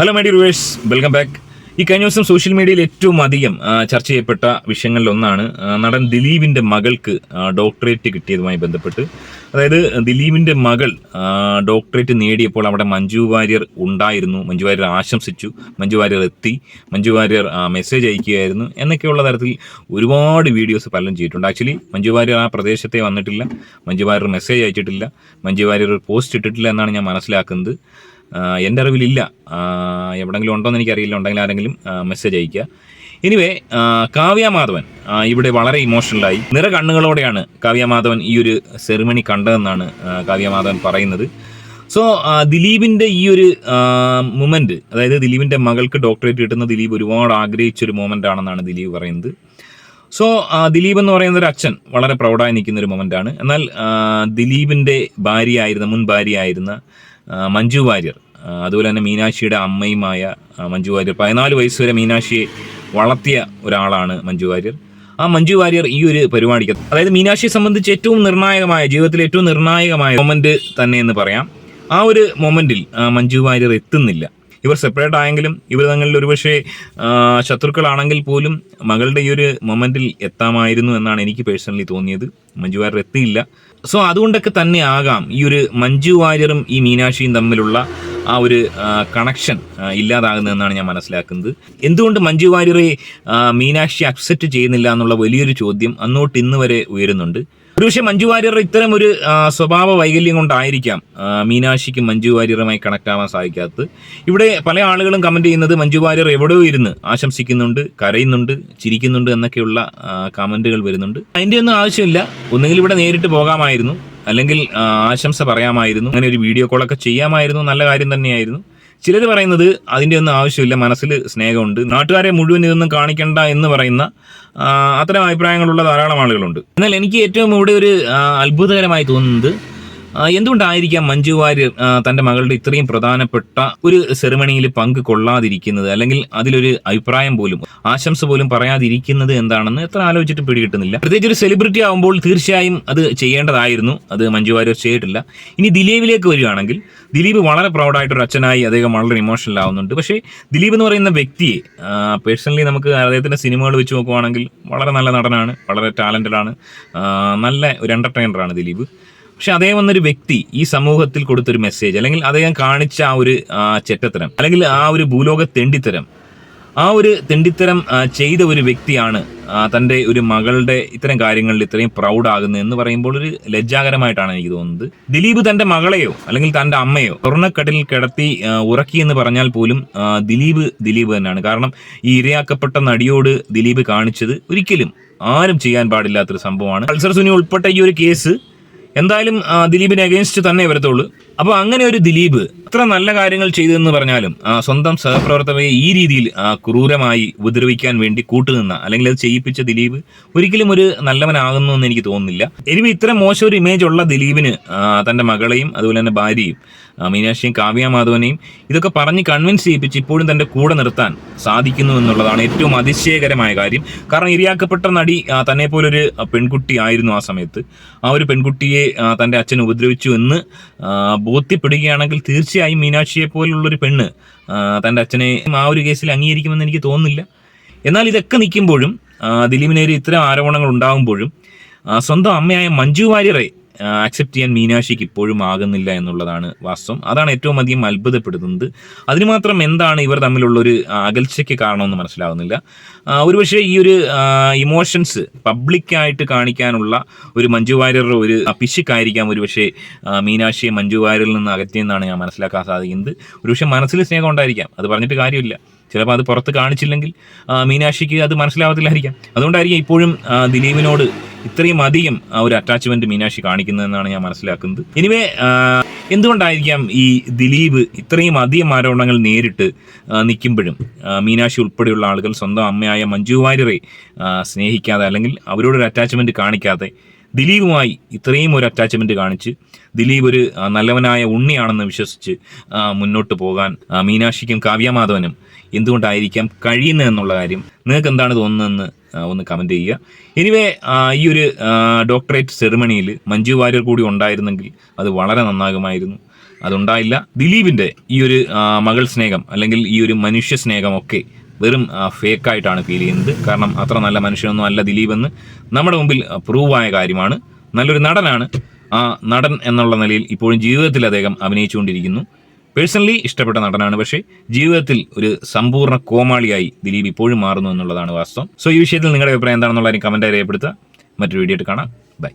Hello my dears welcome back ഈ കഴിഞ്ഞ ദിവസം സോഷ്യൽ മീഡിയയിൽ ഏറ്റവും അധികം ചർച്ച ചെയ്യപ്പെട്ട വിഷയങ്ങളിലൊന്നാണ് നടൻ ദിലീപിന്റെ മകൾക്ക് ഡോക്ടറേറ്റ് കിട്ടിയതുമായി ബന്ധപ്പെട്ട്. അതായത് ദിലീപിന്റെ മകൾ ഡോക്ടറേറ്റ് നേടിയപ്പോൾ അവിടെ മഞ്ജു വാര്യർ ഉണ്ടായിരുന്നു. മഞ്ജു വാര്യർ ആശംസിച്ചു. മഞ്ജു വാര്യർ എത്തി. മഞ്ജു വാര്യർ മെസ്സേജ് അയക്കുകയായിരുന്നു. എന്നൊക്കെയുള്ള തരത്തിൽ ഒരുപാട് വീഡിയോസ് പലരും ചെയ്തിട്ടുണ്ട്. ആക്ച്വലി മഞ്ജു വാര്യർ ആ പ്രദേശത്തെ വന്നിട്ടില്ല. മഞ്ജു വാര്യർ മെസ്സേജ് അയച്ചിട്ടില്ല. മഞ്ജു വാര്യർ പോസ്റ്റ് ഇട്ടിട്ടില്ല എന്നാണ് ഞാൻ മനസ്സിലാക്കുന്നത്. എന്റെ അറിവിലില്ല. എവിടെങ്കിലും ഉണ്ടോ എന്ന് എനിക്കറിയില്ല. ഉണ്ടെങ്കിൽ ആരെങ്കിലും മെസ്സേജ് അയക്കുക എനിവേ കാവ്യ മാധവൻ ഇവിടെ വളരെ ഇമോഷണലായി നിറ കണ്ണുകളോടെയാണ് കാവ്യ മാധവൻ ഈ ഒരു സെറിമണി കണ്ടതെന്നാണ് കാവ്യ മാധവൻ പറയുന്നത്. സോ ദിലീപിന്റെ ഈ ഒരു മൊമെന്റ് അതായത് ദിലീപിന്റെ മകൾക്ക് ഡോക്ടറേറ്റ് കിട്ടുന്ന ദിലീപ് ഒരുപാട് ആഗ്രഹിച്ചൊരു മൊമെന്റ് ആണെന്നാണ് ദിലീപ് പറയുന്നത്. സോ ദിലീപ് എന്ന് പറയുന്ന ഒരു അച്ഛൻ വളരെ പ്രൗഡായി നിൽക്കുന്ന ഒരു മൊമെന്റ് ആണ്. എന്നാൽ ദിലീപിന്റെ ഭാര്യയായിരുന്ന മുൻ ഭാര്യയായിരുന്ന മഞ്ജു വാര്യർ അതുപോലെ തന്നെ മീനാക്ഷിയുടെ അമ്മയുമായ മഞ്ജു വാര്യർ. പതിനാല് വയസ്സ് വരെ മീനാക്ഷിയെ വളർത്തിയ ഒരാളാണ് മഞ്ജു വാര്യർ. ആ മഞ്ജു വാര്യർ ഈ ഒരു പരിപാടിക്ക് അതായത് മീനാക്ഷിയെ സംബന്ധിച്ച് ഏറ്റവും നിർണായകമായ ജീവിതത്തിലെ ഏറ്റവും നിർണായകമായ മൊമെന്റ് തന്നെ എന്ന് പറയാം. ആ ഒരു മൊമെന്റിൽ മഞ്ജു വാര്യർ എത്തുന്നില്ല. ഇവർ സെപ്പറേറ്റ് ആയെങ്കിലും ഇവർ തങ്ങളിൽ ഒരുപക്ഷെ ശത്രുക്കളാണെങ്കിൽ പോലും മകളുടെ ഈ ഒരു മൊമെന്റിൽ എത്താമായിരുന്നു എന്നാണ് എനിക്ക് പേഴ്സണലി തോന്നിയത്. മഞ്ജു വാര്യർ എത്തിയില്ല. സോ അതുകൊണ്ടൊക്കെ തന്നെ ആകാം ഈ ഒരു മഞ്ജു വാര്യറും ഈ മീനാക്ഷിയും തമ്മിലുള്ള ആ ഒരു കണക്ഷൻ ഇല്ലാതാകുന്നതെന്നാണ് ഞാൻ മനസ്സിലാക്കുന്നത്. എന്തുകൊണ്ട് മഞ്ജു വാര്യറെ മീനാക്ഷി അക്സെപ്റ്റ് ചെയ്യുന്നില്ല എന്നുള്ള വലിയൊരു ചോദ്യം അന്നോട്ട് ഇന്ന് വരെ ഉയരുന്നുണ്ട്. ഒരുപക്ഷെ മഞ്ജു വാര്യർ ഇത്തരം ഒരു സ്വഭാവ വൈകല്യം കൊണ്ടായിരിക്കാം മീനാക്ഷിക്ക് മഞ്ജു വാര്യറുമായി കണക്ട് ആവാൻ സാധിക്കാത്തത്. ഇവിടെ പല ആളുകളും കമന്റ് ചെയ്യുന്നത് മഞ്ജു വാര്യർ എവിടെയോ ഇരുന്ന് ആശംസിക്കുന്നുണ്ട് കരയുന്നുണ്ട് ചിരിക്കുന്നുണ്ട് എന്നൊക്കെയുള്ള കമന്റുകൾ വരുന്നുണ്ട്. അതിന്റെ ഒന്നും ആവശ്യമില്ല. ഒന്നുകിൽ ഇവിടെ നേരിട്ട് പോകാമായിരുന്നു. അല്ലെങ്കിൽ ആശംസ പറയാമായിരുന്നു. അങ്ങനെ ഒരു വീഡിയോ കോളൊക്കെ ചെയ്യാമായിരുന്നു. നല്ല കാര്യം തന്നെയായിരുന്നു. ചിലർ പറയുന്നത് അതിന്റെ ഒന്നും ആവശ്യമില്ല മനസ്സിൽ സ്നേഹമുണ്ട്. നാട്ടുകാരെ മുഴുവൻ ഇതൊന്നും കാണിക്കേണ്ട എന്ന് പറയുന്ന അത്തരം അഭിപ്രായങ്ങളുള്ള ധാരാളം ആളുകളുണ്ട്. എന്നാൽ എനിക്ക് ഏറ്റവും ഇവിടെ ഒരു അത്ഭുതകരമായി തോന്നുന്നത് എന്തുകൊണ്ടായിരിക്കാം മഞ്ജു വാര്യർ തന്റെ മകളുടെ ഇത്രയും പ്രധാനപ്പെട്ട ഒരു സെറിമണിയിൽ പങ്ക് കൊള്ളാതിരിക്കുന്നത്? അല്ലെങ്കിൽ അതിലൊരു അഭിപ്രായം പോലും ആശംസ പോലും പറയാതിരിക്കുന്നത് എന്താണെന്ന് എത്ര ആലോചിച്ചിട്ട് പിടികിട്ടുന്നില്ല. പ്രത്യേകിച്ച് ഒരു സെലിബ്രിറ്റി ആവുമ്പോൾ തീർച്ചയായും അത് ചെയ്യേണ്ടതായിരുന്നു. അത് മഞ്ജു വാര്യർ ചെയ്തിട്ടില്ല. ഇനി ദിലീപിലേക്ക് വരികയാണെങ്കിൽ ദിലീപ് വളരെ പ്രൗഡായിട്ടൊരു അച്ഛനായി അദ്ദേഹം വളരെ ഇമോഷണൽ ആവുന്നുണ്ട്. പക്ഷേ ദിലീപ് എന്ന് പറയുന്ന വ്യക്തിയെ പേഴ്സണലി നമുക്ക് അദ്ദേഹത്തിന്റെ സിനിമകൾ വെച്ച് നോക്കുവാണെങ്കിൽ വളരെ നല്ല നടനാണ് വളരെ ടാലന്റഡ് ആണ്. നല്ല ഒരു എന്റർടൈനറാണ് ദിലീപ്. പക്ഷെ അദ്ദേഹം എന്നൊരു വ്യക്തി ഈ സമൂഹത്തിൽ കൊടുത്തൊരു മെസ്സേജ് അല്ലെങ്കിൽ അദ്ദേഹം കാണിച്ച ആ ഒരു ചെറ്റത്തരം അല്ലെങ്കിൽ ആ ഒരു ഭൂലോക തെണ്ടിത്തരം ആ ഒരു തെണ്ടിത്തരം ചെയ്ത ഒരു വ്യക്തിയാണ് തന്റെ ഒരു മകളുടെ ഇത്തരം കാര്യങ്ങളിൽ ഇത്രയും പ്രൗഡ് ആകുന്നത് എന്ന് പറയുമ്പോൾ ഒരു ലജ്ജാകരമായിട്ടാണ് എനിക്ക് തോന്നുന്നത്. ദിലീപ് തന്റെ മകളെയോ അല്ലെങ്കിൽ തന്റെ അമ്മയോ സ്വർണക്കടലിൽ കിടത്തി ഉറക്കി എന്ന് പറഞ്ഞാൽ പോലും ദിലീപ് ദിലീപ് തന്നെയാണ്. കാരണം ഈ ഇരയാക്കപ്പെട്ട നടിയോട് ദിലീപ് കാണിച്ചത് ഒരിക്കലും ആരും ചെയ്യാൻ പാടില്ലാത്തൊരു സംഭവമാണ്. പൾസർ സുനി ഉൾപ്പെട്ട ഈ ഒരു കേസ് എന്തായാലും ദിലീപിനെ അഗേൻസ്റ്റ് തന്നെ വരത്തുള്ളൂ. അപ്പോൾ അങ്ങനെ ഒരു ദിലീപ് അത്ര നല്ല കാര്യങ്ങൾ ചെയ്തെന്ന് പറഞ്ഞാലും സ്വന്തം സഹപ്രവർത്തകരെ ഈ രീതിയിൽ ക്രൂരമായി ഉപദ്രവിക്കാൻ വേണ്ടി കൂട്ടുനിന്ന അല്ലെങ്കിൽ അത് ചെയ്യിപ്പിച്ച ദിലീപ് ഒരിക്കലും ഒരു നല്ലവനാകുന്നു എന്ന് എനിക്ക് തോന്നുന്നില്ല. എനിക്ക് ഇത്ര മോശം ഒരു ഇമേജ് ഉള്ള ദിലീപിന് തന്റെ മകളെയും അതുപോലെ തന്നെ ഭാര്യയും മീനാക്ഷിയും കാവ്യ മാധവനെയും ഇതൊക്കെ പറഞ്ഞ് കൺവിൻസ് ചെയ്യിപ്പിച്ച് ഇപ്പോഴും തന്റെ കൂടെ നിർത്താൻ സാധിക്കുന്നു എന്നുള്ളതാണ് ഏറ്റവും അതിശയകരമായ കാര്യം. കാരണം ഇരയാക്കപ്പെട്ട നടി തന്നെ പോലൊരു പെൺകുട്ടി ആയിരുന്നു ആ സമയത്ത്. ആ ഒരു പെൺകുട്ടിയെ തന്റെ അച്ഛൻ ഉപദ്രവിച്ചു എന്ന് ബോധ്യപ്പെടുകയാണെങ്കിൽ തീർച്ചയായും മീനാക്ഷിയെ പോലുള്ളൊരു പെണ്ണ് തന്റെ അച്ഛനെ ആ ഒരു കേസിൽ അംഗീകരിക്കുമെന്ന് എനിക്ക് തോന്നുന്നില്ല. എന്നാൽ ഇതൊക്കെ നിൽക്കുമ്പോഴും ദിലീപിനേരി ഇത്തരം ആരോപണങ്ങൾ ഉണ്ടാകുമ്പോഴും സ്വന്തം അമ്മയായ മഞ്ജു വാര്യറെ ആക്സെപ്റ്റ് ചെയ്യാൻ മീനാക്ഷിക്ക് ഇപ്പോഴും ആകുന്നില്ല എന്നുള്ളതാണ് വാസ്തവം. അതാണ് ഏറ്റവും അധികം അത്ഭുതപ്പെടുത്തുന്നത് അതിന് മാത്രം എന്താണ് ഇവർ തമ്മിലുള്ള ഒരു അകൽച്ചയ്ക്ക് കാരണമെന്ന് മനസ്സിലാവുന്നില്ല. ഒരുപക്ഷെ ഈ ഒരു ഇമോഷൻസ് പബ്ലിക്കായിട്ട് കാണിക്കാനുള്ള ഒരു മഞ്ജു വാര്യറുടെ ഒരു പിശുക്കായിരിക്കാം ഒരുപക്ഷെ മീനാക്ഷിയെ മഞ്ജു വാര്യറിൽ നിന്ന് അകറ്റിയെന്നാണ് ഞാൻ മനസ്സിലാക്കാൻ സാധിക്കുന്നത്. ഒരുപക്ഷെ മനസ്സിൽ സ്നേഹം ഉണ്ടായിരിക്കാം. അത് പറഞ്ഞിട്ട് കാര്യമില്ല. ചിലപ്പോൾ അത് പുറത്ത് കാണിച്ചില്ലെങ്കിൽ മീനാക്ഷിക്ക് അത് മനസ്സിലാവത്തില്ലായിരിക്കാം. അതുകൊണ്ടായിരിക്കും ഇപ്പോഴും ദിലീപിനോട് ഇത്രയും അധികം ഒരു അറ്റാച്ച്മെന്റ് മീനാക്ഷി കാണിക്കുന്നതെന്നാണ് ഞാൻ മനസ്സിലാക്കുന്നത്. എനിവേ എന്തുകൊണ്ടായിരിക്കാം ഈ ദിലീപ് ഇത്രയും അധികം ആരോപണങ്ങൾ നേരിട്ട് നിൽക്കുമ്പോഴും മീനാക്ഷി ഉൾപ്പെടെയുള്ള ആളുകൾ സ്വന്തം അമ്മയായ മഞ്ജു വാര്യറെ സ്നേഹിക്കാതെ അല്ലെങ്കിൽ അവരോടൊരു അറ്റാച്ച്മെന്റ് കാണിക്കാതെ ദിലീപുമായി ഇത്രയും ഒരു അറ്റാച്ച്മെന്റ് കാണിച്ച് ദിലീപ് ഒരു നല്ലവനായ ഉണ്ണിയാണെന്ന് വിശ്വസിച്ച് മുന്നോട്ട് പോകാൻ മീനാക്ഷിക്കും കാവ്യമാധവനും എന്തുകൊണ്ടായിരിക്കാം കഴിയുന്നതെന്നുള്ള കാര്യം നിങ്ങൾക്ക് എന്താണ് തോന്നുന്നതെന്ന് ഒന്ന് കമന്റ് ചെയ്യുക. എനിവേ ഈ ഒരു ഡോക്ടറേറ്റ് സെറിമണിയിൽ മഞ്ജു വാര്യർ കൂടി ഉണ്ടായിരുന്നെങ്കിൽ അത് വളരെ നന്നാകുമായിരുന്നു. അതുണ്ടായില്ല. ദിലീപിന്റെ ഈ ഒരു മകൾ സ്നേഹം അല്ലെങ്കിൽ ഈ ഒരു മനുഷ്യ സ്നേഹമൊക്കെ വെറും ഫേക്കായിട്ടാണ് ഫീൽ ചെയ്യുന്നത്. കാരണം അത്ര നല്ല മനുഷ്യനൊന്നും അല്ല ദിലീപ് എന്ന് നമ്മുടെ മുമ്പിൽ പ്രൂവായ കാര്യമാണ്. നല്ലൊരു നടനാണ്. ആ നടൻ എന്നുള്ള നിലയിൽ ഇപ്പോഴും ജീവിതത്തിൽ അദ്ദേഹം അഭിനയിച്ചുകൊണ്ടിരിക്കുന്നു. പേഴ്സണലി ഇഷ്ടപ്പെട്ട നടനാണ് പക്ഷേ ജീവിതത്തിൽ ഒരു സമ്പൂർണ കോമാളിയായി ദിലീപ് ഇപ്പോഴും മാറുന്നു എന്നുള്ളതാണ് വാസ്തവം. സോ ഈ വിഷയത്തിൽ നിങ്ങളുടെ അഭിപ്രായം എന്താണെന്നുള്ള കമന്റായി രേഖപ്പെടുത്തുക. മറ്റൊരു വീഡിയോ ആയിട്ട് കാണാം. ബൈ